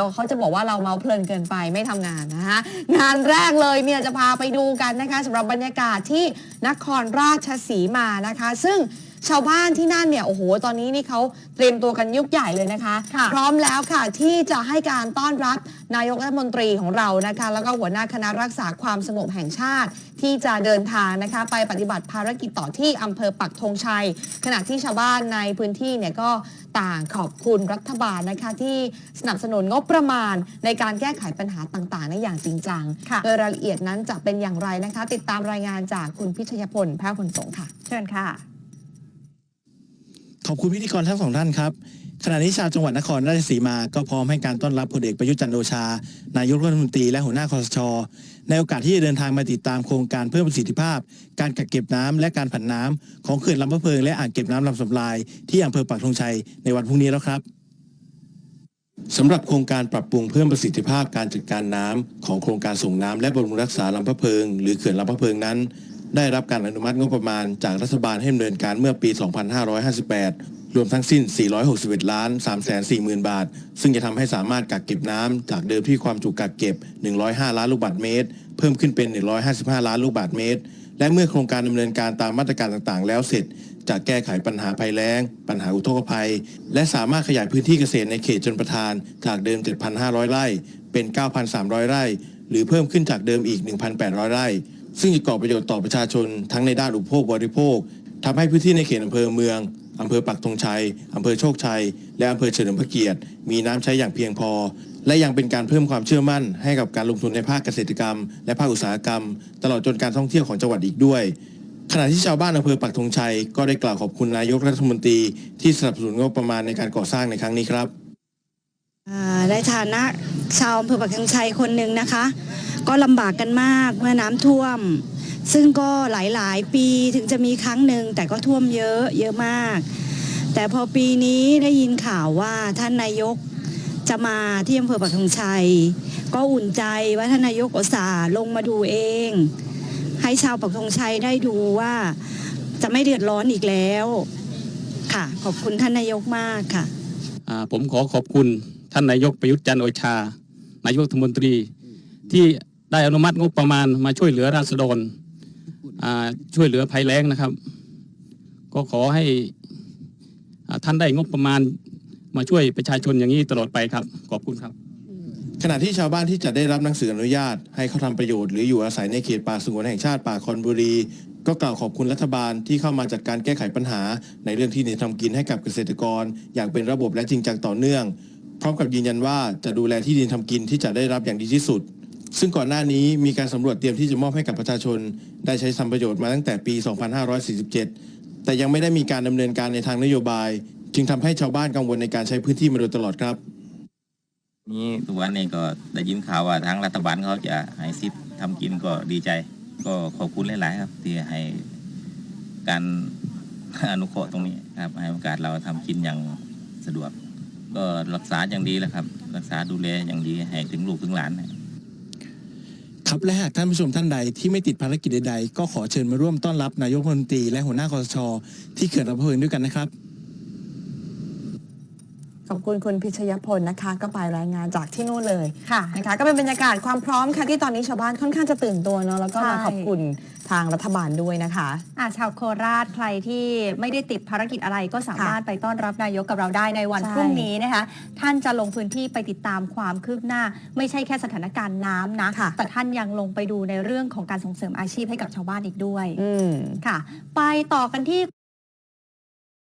ดี๋ยวเขาจะบอกว่าเราเมาเพลินเกินไปไม่ทำงานนะคะงานแรกเลยเนี่ยจะพาไปดูกันนะคะสำหรับบรรยากาศที่นครราชสีมานะคะ ซึ่ง ชาวบ้านที่นั่นเนี่ยโอ้โหตอนนี้นี่เขาเตรียมตัวกันยุคใหญ่เลยนะคะ ค่ะพร้อมแล้วค่ะที่จะให้การต้อนรับนายกรัฐมนตรีของเรานะคะ แล้วก็หัวหน้าคณะรักษาความสงบแห่งชาติ ที่จะเดินทางนะคะ ไปปฏิบัติภารกิจต่อที่อำเภอปักธงชัย ขณะที่ชาวบ้านในพื้นที่เนี่ยก็ต่างขอบคุณรัฐบาลนะคะที่สนับสนุนงบประมาณ ในการแก้ไขปัญหาต่างๆในอย่างจริงจังค่ะ โดยรายละเอียดนั้นจะเป็นอย่างไรนะคะ ติดตามรายงานจากคุณพิชยพลแพ้วผลสงฆ์ค่ะ เชิญค่ะ ขอบคุณพิธีกรทั้งสองท่านครับ ขณะนี้ชาวจังหวัดนครราชสีมาก็พร้อมให้การต้อนรับพลเอกประยุทธ์จันโอชา นายกรัฐมนตรีและหัวหน้าคอสช ในโอกาสที่จะเดินทางมาติดตามโครงการเพิ่มประสิทธิภาพ การกักเก็บน้ำและการผันน้ำของเขื่อนลำพะเพิงและอ่างเก็บน้ำลำสำลายที่อำเภอปักธงชัยในวันพรุ่งนี้แล้วครับสำหรับโครงการปรับปรุงเพิ่มประสิทธิภาพการจัดการน้ำของโครงการส่งน้ำและบำรุงรักษาลำพะเพิง หรือเขื่อนลำพะเพิงนั้น ได้รับการอนุมัติงบประมาณจากรัฐบาลให้ดำเนินการเมื่อปี 2558 รวมทั้งสิ้น 461 ล้าน 340,000 บาท ซึ่งจะทำให้สามารถกักเก็บน้ำจากเดิมที่ความจุกักเก็บ 105 ล้านลูกบาศก์เมตร เพิ่มขึ้นเป็น 155 ล้านลูกบาศก์เมตร และเมื่อโครงการดำเนินการตามมาตรการต่างๆ แล้วเสร็จจะแก้ไขปัญหาภัยแล้ง ปัญหาอุทกภัย และสามารถขยายพื้นที่เกษตรในเขตชนประทาน จากเดิม 7,500 ไร่ เป็น 9,300 ไร่ หรือเพิ่มขึ้นจากเดิมอีก 1,800 ไร่ ซึ่งจะก่อประโยชน์ต่อประชาชนทั้งในด้านอุปโภคบริโภคทำให้พื้นที่ในเขตอำเภอเมืองอำเภอปักธงชัยอำเภอโชคชัย และอำเภอเฉลิมพระเกียรติ มีน้ำใช้อย่างเพียงพอ และยังเป็นการเพิ่มความเชื่อมั่น ให้กับการลงทุนในภาคเกษตรกรรม และภาคอุตสาหกรรม ตลอดจนการท่องเที่ยวของจังหวัดอีกด้วยขณะที่ชาวบ้านอำเภอปักธงชัยก็ได้กล่าวขอบคุณนายกรัฐมนตรีที่สนับสนุนงบประมาณในการก่อสร้างในครั้งนี้ครับในฐานะชาวอำเภอปักธงชัยคนหนึ่งนะคะ ก็ลำบากกันมากเมื่อน้ำท่วม ซึ่งก็หลายๆ ปีถึงจะมีครั้งหนึ่งแต่ก็ท่วมเยอะเยอะมาก แต่พอปีนี้ได้ยินข่าวว่าท่านนายกจะมาที่อำเภอปักธงชัย ก็อุ่นใจว่าท่านนายกอสาลงมาดูเอง ให้ชาวปักธงชัยได้ดูว่าจะไม่เดือดร้อนอีกแล้วค่ะ ขอบคุณท่านนายกมากค่ะผมขอขอบคุณท่านนายกประยุทธ์จันทร์โอชานายกรัฐมนตรีที่ ได้อนุมัติงบประมาณมาช่วยเหลือราษฎรช่วยเหลือภัยแล้งนะครับ ก็ขอให้ท่านได้งบประมาณมาช่วยประชาชนอย่างนี้ตลอดไปครับ ขอบคุณครับ ขณะที่ชาวบ้านที่จะได้รับหนังสืออนุญาต ให้เขาทำประโยชน์หรืออยู่อาศัยในเขตป่าสงวนแห่งชาติป่าคอนบุรี ก็กล่าวขอบคุณรัฐบาลที่เข้ามาจัดการแก้ไขปัญหา ในเรื่องที่ดินทำกินให้กับเกษตรกร อย่างเป็นระบบและจริงจังต่อเนื่อง พร้อมกับยืนยันว่าจะดูแลที่ดินทำกินที่จะได้รับอย่างดีที่สุด ซึ่งก่อนหน้านี้มีการสำรวจเตรียมที่จะมอบให้กับประชาชน ได้ใช้ทำประโยชน์มาตั้งแต่ปี 2547 แต่ยังไม่ได้มีการดำเนินการในทางนโยบาย จึงทำให้ชาวบ้านกังวลในการใช้พื้นที่มาโดยตลอดครับ นี้ทุกวันนี้ก็ได้ยินข่าวว่าทางรัฐบาลเขาจะให้ซิปทำกินก็ดีใจ ก็ขอบคุณหลาย ๆ ครับ ที่ให้การอนุเคราะห์ตรงนี้ครับให้โอกาสเราทำกินอย่างสะดวก ก็รักษาอย่างดีแล้วครับ รักษาดูแลอย่างดีให้ถึงลูกถึงหลานนะ ครับและหากท่านผู้ชมท่านใดที่ไม่ติดภารกิจใดๆ ก็ขอเชิญมาร่วมต้อนรับนายกรัฐมนตรีและหัวหน้าคอสช ที่เขื่อนลำพะเพิงด้วยกันนะครับ ขอบคุณคุณพิชยพลนะคะ ก็ไปรายงานจากที่นู่นเลยค่ะนะคะ ก็เป็นบรรยากาศความพร้อมค่ะที่ตอนนี้ชาวบ้านค่อนข้างจะตื่นตัวเนาะแล้วก็มาใช่ ขอบคุณ ทางรัฐบาลด้วยนะคะอ่าชาวโคราชใครที่ไม่ได้ติดภารกิจอะไรก็สามารถไปต้อนรับนายกกับเราได้ในวันใช่พรุ่งนี้นะคะ ท่านจะลงพื้นที่ไปติดตามความคืบหน้า ไม่ใช่แค่สถานการณ์น้ำนะค่ะแต่ท่านยังลงไปดูในเรื่องของการส่งเสริมอาชีพให้กับชาวบ้านอีกด้วยอืมค่ะ ไปต่อกันที่